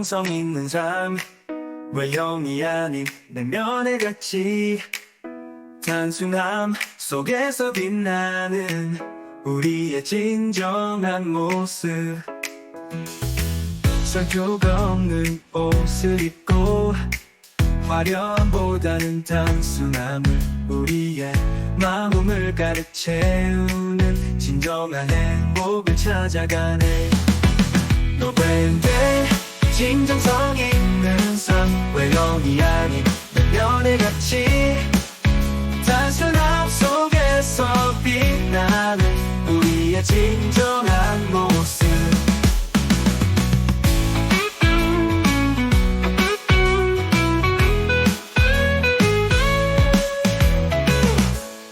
진정성 있는 삶. 외형이 아닌 내면의 가치. 단순함 속에서 빛나는 우리의 진정한 모습. 설교가 없는 옷을 입고 화려함보다는 단순함을 우리의 마음을 가득 채우는 진정한 행복을 찾아가네 가치 단순함 속에서 빛나는 우리의 진정한 모습.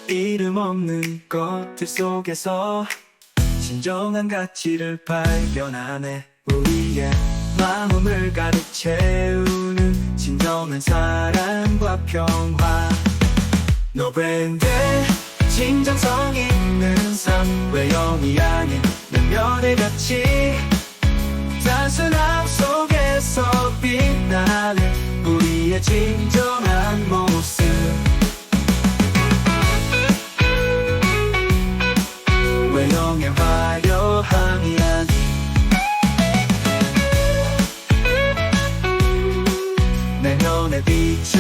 이름 없는 것들 속에서 진정한 가치를 발견하네. 우리의 마음을 가득 사랑과 평화. 노브랜드 진정성 있는 삶. 외형이 아닌 내면의 가치. 단순함 속에서 빛나는 우리의 진정한 모습. 외형의 화려함이 아닌 내면의 빛을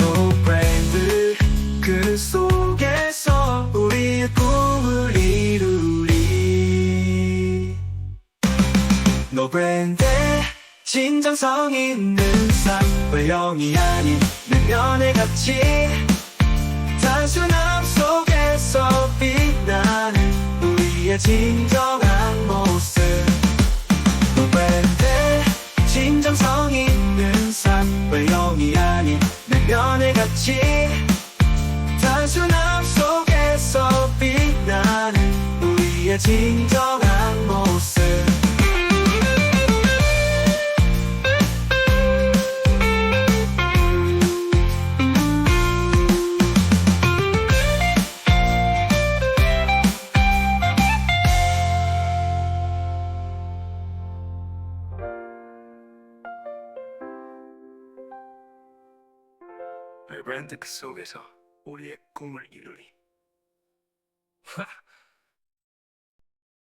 No brand 그 속에서 우리의 꿈을 이루리. Brand 진정성 있는 삶 외형이 아닌 내면의 가치 단순함 속에서 빛나는 우리의 진정 우리의 진정한 모습 브랜드 그 속에서 우리의 꿈을 이루리.